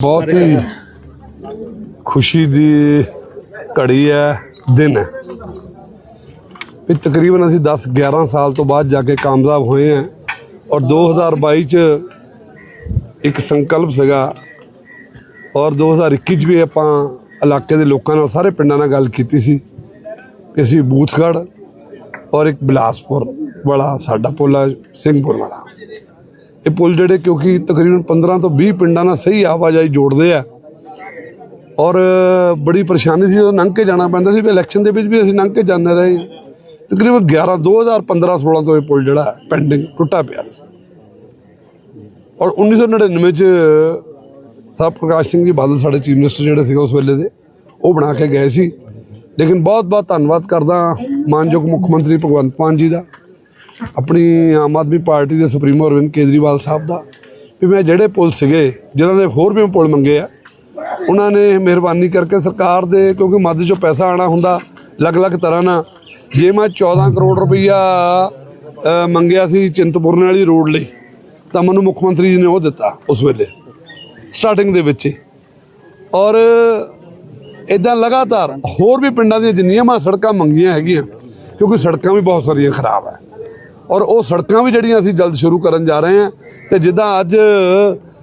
ਬਹੁਤ ਹੀ ਖੁਸ਼ੀ ਦੀ ਘੜੀ ਹੈ ਦਿਨ। ਹੈ ਵੀ ਤਕਰੀਬਨ ਅਸੀਂ 10 11 ਸਾਲ ਤੋਂ ਬਾਅਦ ਜਾ ਕੇ ਕਾਮਯਾਬ ਹੋਏ ਹਾਂ ਔਰ 2022 ਚ ਇੱਕ ਸੰਕਲਪ ਸੀਗਾ ਔਰ 2021 ਚ ਵੀ ਆਪਾਂ ਇਲਾਕੇ ਦੇ ਲੋਕਾਂ ਨਾਲ ਸਾਰੇ ਪਿੰਡਾਂ ਨਾਲ ਗੱਲ ਕੀਤੀ ਸੀ ਕਿ ਅਸੀਂ ਬੂਥਗੜ ਔਰ ਇੱਕ ਬਿਲਾਸਪੁਰ ਵਾਲਾ ਸਾਡਾ ਪੁੱਲ ਹੈ ਸਿੰਘਪੁਰ ਵਾਲਾ। ਇਹ ਪੁਲ ਜਿਹੜੇ ਕਿਉਂਕਿ ਤਕਰੀਬਨ 15 ਤੋਂ 20 ਪਿੰਡਾਂ ਨਾਲ ਸਹੀ ਆਵਾਜਾਈ ਜੋੜਦੇ ਆ। ਔਰ ਬੜੀ ਪਰੇਸ਼ਾਨੀ ਸੀ ਜਦੋਂ ਲੰਘ ਕੇ ਜਾਣਾ ਪੈਂਦਾ ਸੀ, ਵੀ ਇਲੈਕਸ਼ਨ ਦੇ ਵਿੱਚ ਵੀ ਅਸੀਂ ਲੰਘ ਕੇ ਜਾਂਦੇ ਰਹੇ ਹਾਂ। ਤਕਰੀਬਨ 11 2015 16 ਤੋਂ ਇਹ ਪੁਲ ਜਿਹੜਾ ਪੈਂਡਿੰਗ ਟੁੱਟਾ ਪਿਆ ਸੀ। ਔਰ 1999 ਚ ਸਾਹਿਬ ਪ੍ਰਕਾਸ਼ ਸਿੰਘ ਜੀ ਬਾਦਲ ਸਾਡੇ ਚੀਫ ਮਿਨਿਸਟਰ ਜਿਹੜੇ ਸੀਗੇ ਉਸ ਵੇਲੇ ਦੇ, ਉਹ ਬਣਾ ਕੇ ਗਏ ਸੀ। ਲੇਕਿਨ ਬਹੁਤ ਬਹੁਤ ਧੰਨਵਾਦ ਕਰਦਾ ਮਾਨਯੋਗ ਮੁੱਖ ਮੰਤਰੀ ਭਗਵੰਤ ਮਾਨ ਜੀ ਦਾ। ਆਪਣੀ ਆਮ ਆਦਮੀ ਪਾਰਟੀ ਦੇ ਸੁਪਰੀਮੋ ਅਰਵਿੰਦ ਕੇਜਰੀਵਾਲ ਸਾਹਿਬ ਦਾ, ਵੀ ਮੈਂ ਜਿਹੜੇ ਪੁਲ ਸੀਗੇ, ਜਿਨ੍ਹਾਂ ਦੇ ਹੋਰ ਵੀ ਮੈਂ ਪੁਲ ਮੰਗੇ ਆ, ਉਹਨਾਂ ਨੇ ਮਿਹਰਬਾਨੀ ਕਰਕੇ ਸਰਕਾਰ ਦੇ, ਕਿਉਂਕਿ ਮੱਧ ਚੋਂ ਪੈਸਾ ਆਣਾ ਹੁੰਦਾ, ਅਲੱਗ-ਅਲੱਗ ਤਰ੍ਹਾਂ ਨਾਲ। ਜੇ ਮੈਂ 14 ਕਰੋੜ ਰੁਪਈਆ ਮੰਗਿਆ ਸੀ ਚਿੰਤਪੁਰਨ ਵਾਲੀ ਰੋਡ ਲਈ, ਤਾਂ ਮੈਨੂੰ ਮੁੱਖ ਮੰਤਰੀ ਜੀ ਨੇ ਉਹ ਦਿੱਤਾ ਉਸ ਵੇਲੇ ਸਟਾਰਟਿੰਗ ਦੇ ਵਿੱਚ ਹੀ। ਔਰ ਇਦਾਂ ਲਗਾਤਾਰ ਹੋਰ ਵੀ ਪਿੰਡਾਂ ਦੀਆਂ ਜਿੰਨੀਆਂ ਮੈਂ ਸੜਕਾਂ ਮੰਗੀਆਂ ਹੈਗੀਆਂ, ਕਿਉਂਕਿ ਸੜਕਾਂ ਵੀ ਬਹੁਤ ਸਾਰੀਆਂ ਖਰਾਬ ਹੈ ਔਰ ਉਹ ਸੜਕਾਂ ਵੀ ਜਿਹੜੀਆਂ ਅਸੀਂ ਜਲਦ ਸ਼ੁਰੂ ਕਰਨ ਜਾ ਰਹੇ ਹਾਂ ਤੇ ਜਿੱਦਾਂ ਅੱਜ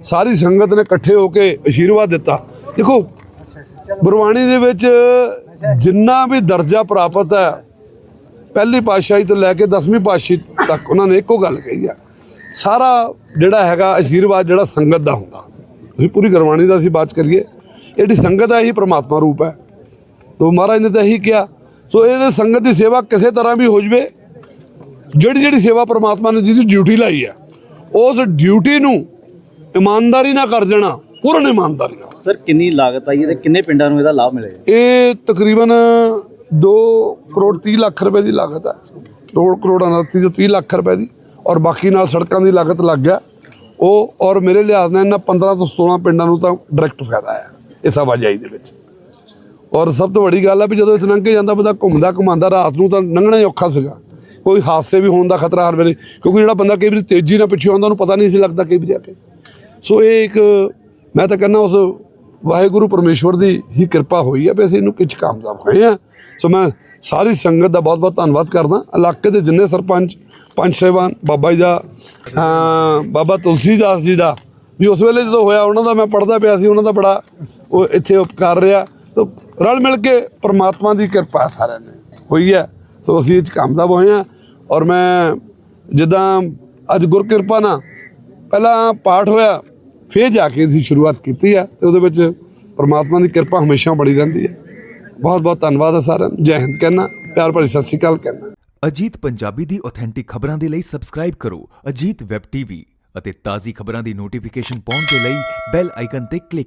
ਸਾਰੀ ਸੰਗਤ ਨੇ ਇਕੱਠੇ ਹੋ ਕੇ ਅਸ਼ੀਰਵਾਦ ਦਿੱਤਾ। ਦੇਖੋ, ਗੁਰਬਾਣੀ ਦੇ ਵਿੱਚ ਜਿੰਨਾ ਵੀ ਦਰਜਾ ਪ੍ਰਾਪਤ ਹੈ, ਪਹਿਲੀ ਪਾਤਸ਼ਾਹੀ ਤੋਂ ਲੈ ਕੇ 10ਵੀਂ ਪਾਤਸ਼ਾਹੀ ਤੱਕ ਉਹਨਾਂ ਨੇ ਇੱਕੋ ਗੱਲ ਕਹੀ ਆ। ਸਾਰਾ ਜਿਹੜਾ ਹੈਗਾ ਅਸ਼ੀਰਵਾਦ ਜਿਹੜਾ ਸੰਗਤ ਦਾ ਹੁੰਦਾ। ਤੁਸੀਂ ਪੂਰੀ ਗੁਰਬਾਣੀ ਦਾ ਅਸੀਂ ਬਾਤ ਕਰੀਏ, ਇਹਦੀ ਸੰਗਤ ਹੈ ਇਹੀ ਪ੍ਰਮਾਤਮਾ ਰੂਪ ਹੈ। ਤੋ ਮਹਾਰਾਜ ਨੇ ਤਾਂ ਇਹੀ ਕਿਹਾ। ਸੋ ਇਹ ਸੰਗਤ ਦੀ ਸੇਵਾ ਕਿਸੇ ਤਰ੍ਹਾਂ ਵੀ ਹੋ ਜਵੇ ਜਿਹੜੀ ਜਿਹੜੀ ਸੇਵਾ ਪ੍ਰਮਾਤਮਾ ਨੇ ਜਿਹਦੀ ਡਿਊਟੀ ਲਾਈ ਹੈ ਉਸ ਡਿਊਟੀ ਨੂੰ ਇਮਾਨਦਾਰੀ ਨਾਲ ਕਰ ਜਾਣਾ ਪੂਰਨ ਇਮਾਨਦਾਰੀ ਨਾਲ। ਸਰ ਕਿੰਨੀ ਲਾਗਤ ਆਈ ਹੈ ਤੇ ਕਿੰਨੇ ਪਿੰਡਾਂ ਨੂੰ ਇਹਦਾ ਲਾਭ ਮਿਲੇਗਾ ਇਹ ਤਕਰੀਬਨ 2 ਕਰੋੜ 30 ਲੱਖ ਰੁਪਏ ਦੀ ਲਾਗਤ ਹੈ। 2 ਕਰੋੜ 29 ਤੋਂ 30 ਲੱਖ ਰੁਪਏ ਦੀ ਔਰ ਬਾਕੀ ਨਾਲ ਸੜਕਾਂ ਦੀ ਲਾਗਤ ਲੱਗ ਗਿਆ। ਉਹ ਔਰ ਮੇਰੇ ਲਿਹਾਜ਼ ਨਾਲ ਇਹਨਾਂ 15 ਤੋਂ 16 ਪਿੰਡਾਂ ਨੂੰ ਤਾਂ ਡਾਇਰੈਕਟ ਫਾਇਦਾ ਹੈ ਇਸ ਆਵਾਜਾਈ ਦੇ ਵਿੱਚ। ਔਰ ਸਭ ਤੋਂ ਵੱਡੀ ਗੱਲ ਹੈ ਵੀ ਜਦੋਂ ਇੱਥੇ ਲੰਘ ਕੇ ਜਾਂਦਾ ਬੰਦਾ ਘੁੰਮਦਾ ਘੁਮਾਉਂਦਾ ਰਾਤ ਨੂੰ ਤਾਂ ਲੰਘਣਾ ਹੀ ਔਖਾ ਸੀਗਾ। ਕੋਈ ਹਾਦਸੇ ਵੀ ਹੋਣ ਦਾ ਖਤਰਾ ਹਰ ਵੇਲੇ, ਕਿਉਂਕਿ ਜਿਹੜਾ ਬੰਦਾ ਕਈ ਵਾਰੀ ਤੇਜ਼ੀ ਨਾਲ ਪਿੱਛੇ ਆਉਂਦਾ, ਉਹਨੂੰ ਪਤਾ ਨਹੀਂ ਸੀ ਲੱਗਦਾ ਕਈ ਵਾਰੀ ਆ ਕੇ। ਸੋ ਇਹ ਇੱਕ, ਮੈਂ ਤਾਂ ਕਹਿੰਦਾ ਉਸ ਵਾਹਿਗੁਰੂ ਪਰਮੇਸ਼ਵਰ ਦੀ ਹੀ ਕਿਰਪਾ ਹੋਈ ਹੈ ਵੀ ਅਸੀਂ ਇਹਨੂੰ ਕਿਛ ਕਾਮਯਾਬ ਹੋਏ ਆ। ਸੋ ਮੈਂ ਸਾਰੀ ਸੰਗਤ ਦਾ ਬਹੁਤ ਬਹੁਤ ਧੰਨਵਾਦ ਕਰਦਾ। ਇਲਾਕੇ ਦੇ ਜਿੰਨੇ ਸਰਪੰਚ, ਪੰਚ ਸੇਵਾਨ ਬਾਬਾ ਜੀ ਦਾ, ਅਹ, ਬਾਬਾ ਤੁਲਸੀਦਾਸ ਜੀ ਦਾ, ਵੀ ਉਸ ਵੇਲੇ ਜਦੋਂ ਹੋਇਆ, ਉਹਨਾਂ ਦਾ ਮੈਂ ਪੜਦਾ ਪਿਆ ਸੀ, ਉਹਨਾਂ ਦਾ ਬੜਾ ਉਹ ਇੱਥੇ ਉਪਕਾਰ ਰਿਹਾ। ਤੋ ਰਲ ਮਿਲ ਕੇ ਪ੍ਰਮਾਤਮਾ ਦੀ ਕਿਰਪਾ ਸਾਰਿਆਂ ਨੇ ਹੋਈ ਹੈ ਸੋ ਅਸੀਂ ਇਹ 'ਚ ਕਾਮਯਾਬ ਹੋਏ ਆ। ਔਰ ਮੈਂ ਜਿੱਦਾਂ ਅੱਜ ਗੁਰਕਿਰਪਾ ਨਾਲ ਪਹਿਲਾਂ ਪਾਠ ਹੋਇਆ, ਫਿਰ ਜਾ ਕੇ ਅਸੀਂ ਸ਼ੁਰੂਆਤ ਕੀਤੀ ਆ ਤੇ ਉਹਦੇ ਵਿੱਚ ਪਰਮਾਤਮਾ ਦੀ ਕਿਰਪਾ ਹਮੇਸ਼ਾ ਬਣੀ ਰਹਿੰਦੀ ਹੈ ਬਹੁਤ ਬਹੁਤ ਧੰਨਵਾਦ ਹੈ ਸਾਰਿਆਂ ਨੂੰ। ਜੈ ਹਿੰਦ ਕਹਿਣਾ, ਪਿਆਰ ਭਰੀ ਸਤਿ ਸ਼੍ਰੀ ਅਕਾਲ ਕਹਿਣਾ। ਅਜੀਤ ਪੰਜਾਬੀ ਦੀ ਆਥੈਂਟਿਕ ਖਬਰਾਂ ਦੇ ਲਈ ਸਬਸਕ੍ਰਾਈਬ ਕਰੋ ਅਜੀਤ ਵੈਬ ਟੀਵੀ ਅਤੇ ਤਾਜ਼ੀ ਖਬਰਾਂ ਦੀ ਨੋਟੀਫਿਕੇਸ਼ਨ ਪਾਉਣ ਦੇ ਲਈ ਬੈਲ ਆਈਕਨ ਤੇ ਕਲਿੱਕ